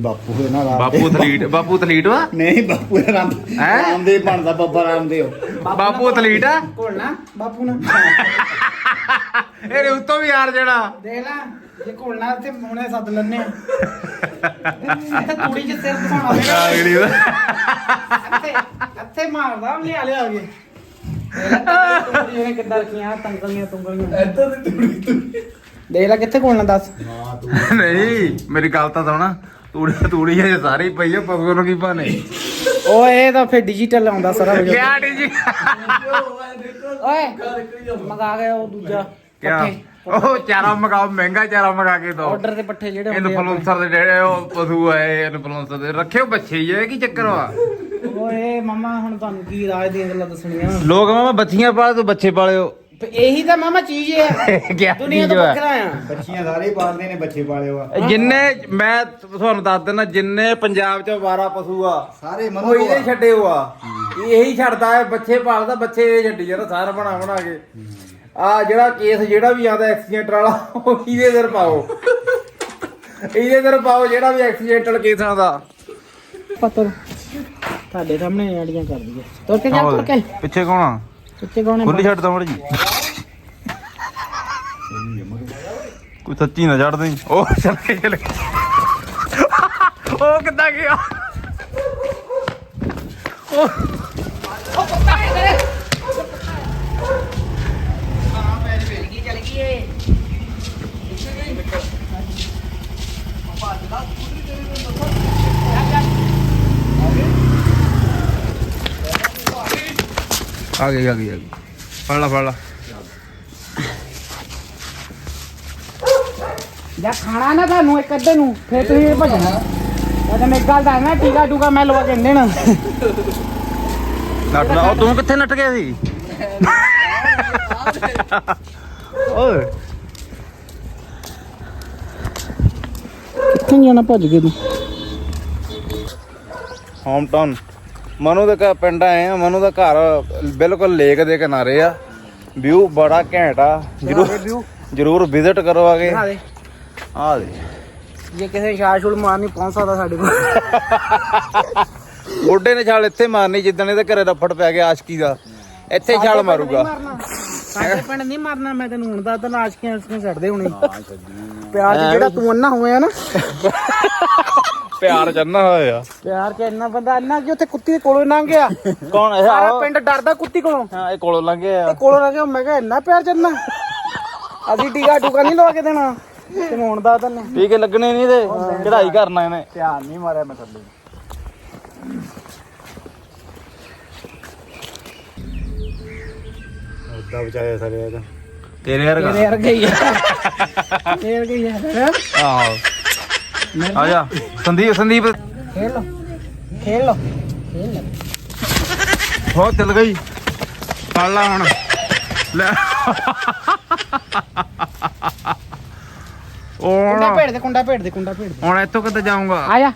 ਬਾਪੂ ਹੈ ਨਾ ਬਾਪੂ ਥਲੀਟ ਬਾਪੂ ਥਲੀਟ ਵਾ? ਨਹੀਂ ਬਾਪੂ ਰਾਮ ਹੈਂ? ਰਾਮਦੇਵ ਬਣਦਾ ਬਾਬਾ ਰਾਮਦੇਵ। ਬਾਪੂ ਥਲੀਟ ਆ? ਘੋਲਣਾ ਬਾਪੂ ਨਾਲ। ਇਹਦੇ ਉੱਤੋਂ ਵੀ ਯਾਰ ਜਿਹੜਾ ਦੇਖ ਲੈ ਜੇ ਘੋਲਣਾ ਤੇ ਹੁਣੇ ਸੱਦ ਲੈਣੇ ਆ। ਇੱਥੇ ਕੁੜੀ ਚ ਸਿਰ ਘਸਾਉਣਾ ਹੋਵੇਗਾ ਕਾਗੜੀ ਦਾ ਇੱਥੇ ਇੱਥੇ ਮਾਰਦਾ ਲਿਆ ਲਿਆ ਕੇ ਇਹਨੇ ਕਿੱਦਾਂ ਰੱਖੀਆਂ ਤੰਗਲੀਆਂ ਤੁੰਗਲੀਆਂ ਇੱਧਰ ਦੀ ਤੂੜੀ ਤੂੜੀ ਦੇਖ ਲੈ ਕਿੱਥੇ ਘੋਲਣਾ ਦੱਸ। ਨਹੀਂ ਮੇਰੀ ਗੱਲ ਤਾਂ ਸੁਣ। ਤੂੜੀ ਤੂੜੀ ਹੈ ਸਾਰੇ ਪਈ ਆ ਪਗੋ ਨੂੰ ਕੀ ਪਾਣੇ ਓਏ ਇਹ ਤਾਂ ਫੇਰ ਡਿਜੀਟਲ ਆਉਂਦਾ ਸਾਰਾ ਕੁਝ। ਕਿਆ ਡੀ ਜੀ ਓਏ ਮੰਗਾ ਕੇ ਉਹ ਦੂਜਾ ਕਿਆ? ਪੱਠੇ। ਉਹ ਚਾਰਾ ਮਗਾਓ ਮਹਿੰਗਾ ਚਾਰਾ ਮਗਾ ਕੇ ਦੋ। ਆਰਡਰ ਦੇ ਪੱਠੇ ਜਿਹੜੇ ਹੁੰਦੇ ਆ ਇਨਫਲੂਐਂਸਰ ਦੇ ਜਿਹੜੇ ਉਹ ਪਸ਼ੂ ਆਏ ਇਨਫਲੂਐਂਸਰ ਦੇ। ਰੱਖਿਓ ਬੱਚੇ ਹੀ ਆ ਕੀ ਚੱਕਰ ਵਾ? ਓਏ ਮਮਾ ਹੁਣ ਤੁਹਾਨੂੰ ਕੀ ਰਾਜ ਦੀਆਂ ਗੱਲਾਂ ਦੱਸਣੀਆਂ? ਲੋਕ ਮਾਮਾ ਬੱਚੀਆਂ ਪਾਲੇ ਤੂੰ ਬੱਚੇ ਪਾਲਿਓ। ਇਹੀ ਤਾਂ ਮਾਮਾ ਚੀਜ਼ ਹੈ ਕਿਆ ਦੁਨੀਆ ਤੋਂ ਚੀਜ਼ ਵਾ? ਵੱਖਰਾ ਆ। ਬੱਚੀਆਂ ਸਾਰੇ ਪਾਲਦੇ ਨੇ ਬੱਚੇ ਪਾਲੇ ਆ ਜਿੰਨੇ ਮੈਂ ਤੁਹਾਨੂੰ ਦੱਸ ਦਿੰਦਾ ਜਿੰਨੇ ਪੰਜਾਬ ਚ 12 ਪਸ਼ੂ ਆ ਸਾਰੇ ਉਹ ਮਨੋ ਇਹਦੇ ਛੱਡੇ ਹੋ। ਆ ਇਹੀ ਛੱਡਦਾ ਹੈ ਬੱਚੇ ਪਾਲਦਾ ਬੱਚੇ ਇਹ ਛੱਡੀ ਜਾਂਦਾ ਸਾਰ ਬਣਾ ਬਣਾ ਕੇ। ਆ ਜਿਹੜਾ ਕੇਸ ਜਿਹੜਾ ਵੀ ਆਉਂਦਾ ਐਕਸੀਡੈਂਟ ਵਾਲਾ ਉਹ ਇਹਦੇ ਦਰ ਪਾਓ। ਇਹਦੇ ਦਰ ਪਾਓ ਜਿਹੜਾ ਵੀ ਐਕਸੀਡੈਂਟਲ ਕੇਸ ਆਉਂਦਾ ਪਤਰ ਤੁਹਾਡੇ ਸਾਹਮਣੇ ਆੜੀਆਂ ਕਰ ਦਈਏ। ਤੁਰ ਕੇ ਜਾ ਤੁਰ ਕੇ। ਪਿੱਛੇ ਕੌਣ ਆ? ਸੱਚੇ ਕੌਣ ਖੁੱਲੀ ਛੱਡ ਦਮੜ ਜੀ ਕੋਈ ਸੱਚੀ ਨਾ ਛੱਡ ਦੇ ਉਹ ਚੱਲ ਕੇ ਚੱਲ। ਉਹ ਕਿੱਦਾਂ ਗਿਆ? ਉਹ ਆ ਗਈ ਆ ਗਈ ਆ ਗਈ। ਫੜ ਲਾ ਫੜ ਲਾ। ਜਾਂ ਖਾਣਾ ਨਾ ਤੁਹਾਨੂੰ ਇੱਕ ਅੱਧੇ ਨੂੰ ਫੇਰ ਤੁਸੀਂ ਇਹ ਭਜਣਾ। ਮੈਂ ਤੈਨੂੰ ਇੱਕ ਗੱਲ ਦੱਸਣਾ ਟੀਕਾ ਟੂਕਾ ਮੈਂ ਲਵਾ ਕੇ ਦਿੰਦੇ ਨਾ ਨੱਟ ਲਾ ਉਹ ਤੂੰ ਕਿੱਥੇ ਨੱਟ ਗਿਆ ਸੀ? ਓਏ। ਕਿੱਥੇ ਜਾਣਾ ਭੱਜ ਕੇ ਤੂੰ? ਹੋਮ ਟਾਊਨ ਮਨੂ ਦੇ ਘਰ ਪਿੰਡ ਆਏ ਆ ਮਨੂ ਦਾ ਘਰ ਬਿਲਕੁਲ ਲੇਕ ਦੇ ਕਿਨਾਰੇ ਆ। ਵਿਊ ਬੜਾ ਘੈਂਟ ਆ। ਜਰੂਰ ਜਰੂਰ ਵਿਜ਼ਿਟ ਕਰੋ ਆਗੇ। ਆ ਦੇ। ਜੇ ਕਿਸੇ ਸ਼ਾਸ਼ੁਲ ਮਾਰ ਨਹੀਂ ਪਹੁੰਚ ਸਕਦਾ ਸਾਡੇ ਕੋਲ। ਬੁੱਢੇ ਨੇ ਛਾਲ ਇੱਥੇ ਮਾਰਨੀ ਜਿੱਦਣ ਇਹਦੇ ਘਰੇ ਰਫੜ ਪੈ ਗਿਆ ਆਸ਼ਕੀ ਦਾ। ਇੱਥੇ ਛਾਲ ਮਾਰੂਗਾ। ਸਾਡੇ ਪਿੰਡ ਨਹੀਂ ਮਾਰਨਾ ਮੈਂ ਤੈਨੂੰ ਹੁਣ ਦੱਸਦਾ ਆਸ਼ਕੀਆਂ ਛੱਡਦੇ ਹੁਣੇ। ਪਿਆਰ ਜਿਹੜਾ ਤੂੰ ਅੰਨਾ ਹੋਇਆ ਨਾ। ਪਿਆਰ ਚੰਨਾ ਹੋਇਆ। ਪਿਆਰ ਚ ਇੰਨਾ ਬੰਦਾ ਇੰਨਾ ਕਿ ਉੱਥੇ ਕੁੱਤੀ ਦੇ ਕੋਲੋਂ ਲੰਘ ਗਿਆ। ਕੌਣ ਇਹ ਸਾਰਾ ਪਿੰਡ ਡਰਦਾ ਕੁੱਤੀ ਕੋਲੋਂ। ਹਾਂ ਇਹ ਕੋਲੋਂ ਲੰਘੇ ਆ ਤੇ ਕੋਲੋਂ ਲੰਘ ਗਿਆ ਮੈਂ ਕਿਹਾ ਇੰਨਾ ਪਿਆਰ ਚੱਲਣਾ ਅਸੀਂ ਟੀਕਾ ਟੂਕਾ ਨਹੀਂ ਲਵਾ ਕੇ ਦੇਣਾ। ਤੈਨੂੰ ਹੁਣ ਦੱਸ ਦਿੰਨੇ ਟੀਕੇ ਲੱਗਣੇ ਨਹੀਂ ਤੇ ਚੜਾਈ ਕਰਨਾ ਇਹਨੇ। ਧਿਆਨ ਨਹੀਂ ਮਾਰਿਆ ਮੈਂ ਥੱਲੇ। ਉੱਦਾਂ ਬਚਾਇਆ ਸਾਰੇ ਇਹਦਾ। ਤੇਰੇ ਵਰਗਾ। ਤੇਰੇ ਵਰਗਾ ਹੀ ਆ। ਤੇਰੇ ਵਰਗਾ ਹੀ ਆ। ਆਹੋ। ਆ ਜਾ। ਸੰਦੀਪ ਸੰਦੀਪ। ਖੇਲ ਲੋ ਖੇਲ ਲੋ ਖੇਲ ਲੋ ਹੋ ਚੱਲ ਗਈ। ਫੜ ਲਾ ਹੁਣ। ਲੈ। ਉਹ ਕੁੰਡਾ ਭੇੜ ਦੇ ਕੁੰਡਾ ਭੇੜ ਦੇ ਕੁੰਡਾ ਭੇੜ ਦੇ। ਹੁਣ ਇੱਥੋਂ ਕਿੱਥੇ ਜਾਊਂਗਾ? ਆਇਆ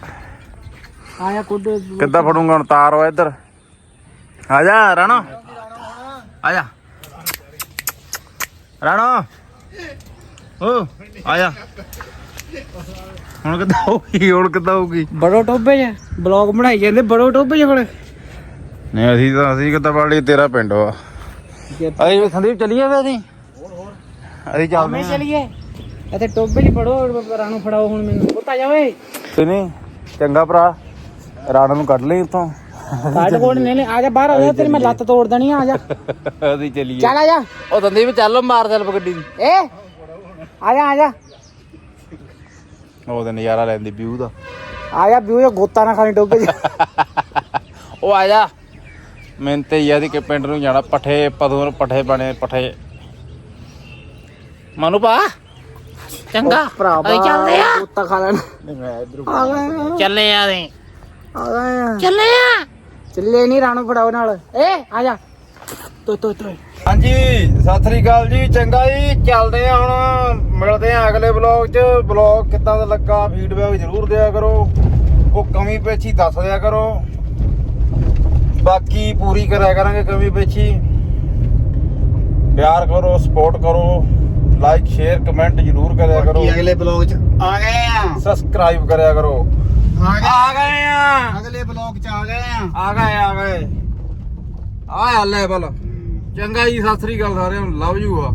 ਆਇਆ ਕੁੱਡ ਕਿੱਦਾਂ ਫੜੂੰਗਾ ਹੁਣ? ਤਾਰ ਵਾ ਇੱਧਰ। ਆ ਜਾ ਰਾਣੋ। ਆ ਜਾ। ਰਾਣੋ। ਓ ਆ ਜਾ। ਹੁਣ ਕਿੱਦਾਂ ਹੋਊਗੀ ਹੁਣ ਕਿੱਦਾਂ ਹੋਊਗੀ? ਬੜੋ ਟੋਬੇ ਚ ਬਲੌਗ ਬਣਾਈ ਜਾਂਦੇ ਬੜੋ ਟੋਬੇ ਚ ਹੁਣ। ਨਹੀਂ ਅਸੀਂ ਤਾਂ ਅਸੀਂ ਕਿੱਦਾਂ ਪੜ ਲਈ ਤੇਰਾ ਪਿੰਡ ਵਾ। ਅਸੀਂ ਸੰਦੀਪ ਚੱਲੀਏ ਵੇ ਅਸੀਂ? ਅਸੀਂ ਚੱਲਦੇ ਹਾਂ। ਚਲੀਏ। ਇੱਥੇ ਟੋਬੇ ਲਈ ਫੜੋ ਰਾਣੂ ਫੜਾਓ ਹੁਣ ਮੈਨੂੰ। ਉੱਤਾ ਜਾ ਓਏ। ਤੇ ਨਹੀਂ ਚੰਗਾ ਭਰਾ ਰਾਣਾ ਨੂੰ ਕੱਢ ਲਈ ਉਤੋਂ ਕਾਟ ਕੋਡ ਨੇ ਲੈ ਆ ਜਾ ਬਾਹਰ ਆ ਜਾ ਤੇਰੀ ਮੈਂ ਲੱਤ ਤੋੜ ਦੇਣੀ ਆ ਆ ਜਾ। ਅਸੀਂ ਚੱਲੀਏ। ਚੱਲ ਆ ਜਾ। ਉਹ ਦੰਦੀ ਵੀ ਚੱਲ ਮਾਰ ਚੱਲ ਗੱਡੀ ਦੀ। ਏ ਆ ਜਾ ਆ ਜਾ। ਉਹ ਤੇ ਨਜ਼ਾਰਾ ਲੈਂਦੀ ਵਿਊ ਦਾ। ਆ ਜਾ ਬਿਊ ਗੋਤਾ ਨਾ ਖਾਣੀ ਟੋਬੇ 'ਚ ਉਹ ਆ ਜਾ। ਮੈਂ ਤੇ ਯਾਦੀ ਕਿ ਪਿੰਡ ਨੂੰ ਜਾਣਾ ਪੱਠੇ ਪਦੋਂ ਪੱਠੇ ਬਣੇ ਪੱਠੇ। ਮਨੂ ਪਾ ਚੰਗਾ। ਭਰਾਵਾ ਚੱਲਦੇ ਆ ਗੋਤਾ ਖਾ ਲੈਣ। ਮੈਂ ਇਧਰ ਚੱਲੇ ਆ ਦੇ ਆ ਗਏ ਚੱਲੇ ਆ। ਚੱਲੇ ਨਹੀਂ ਰਾਣੂ ਫੜਾਓ ਨਾਲ। ਏ ਆ ਜਾ। ਤੋ ਤੋ ਤੋ ਹਾਂਜੀ ਸਤਿ ਸ੍ਰੀ ਅਕਾਲ ਜੀ ਚੰਗਾ ਜੀ ਚੱਲਦੇ ਆ ਹੁਣ ਮਿਲਦੇ ਆ ਅਗਲੇ ਬਲੌਗ 'ਚ। ਬਲੌਗ ਕਿੱਦਾਂ ਦਾ ਲੱਗਾ ਫੀਡਬੈਕ ਜ਼ਰੂਰ ਦਿਆ ਕਰੋ। ਉਹ ਕਮੀ ਪੇਛੀ ਦੱਸ ਦਿਆ ਕਰੋ। ਬਾਕੀ ਪੂਰੀ ਕਰਿਆ ਕਰਾਂਗੇ ਕਮੀ ਪੇਛੀ ਪਿਆਰ ਕਰੋ ਸਪੋਰਟ ਕਰੋ ਲਾਈਕ ਸ਼ੇਅਰ ਕਮੈਂਟ ਜ਼ਰੂਰ ਕਰਿਆ ਕਰੋ। ਬਾਕੀ ਅਗਲੇ ਬਲੌਗ ਚ ਆ ਗਏ ਆ। ਸਬਸਕ੍ਰਾਈਬ ਕਰਿਆ ਕਰੋ। ਆ ਗਏ। ਆ ਗਏ ਆ। ਅਗਲੇ ਬਲੌਗ ਚ ਆ ਗਏ ਆ। ਆ ਗਏ ਆ ਗਏ। ਆ ਲੈ ਬਲ ਚੰਗਾ ਜੀ ਸਤਿ ਸ੍ਰੀ ਅਕਾਲ ਸਾਰਿਆਂ ਨੂੰ ਲਵ ਯੂ ਆ।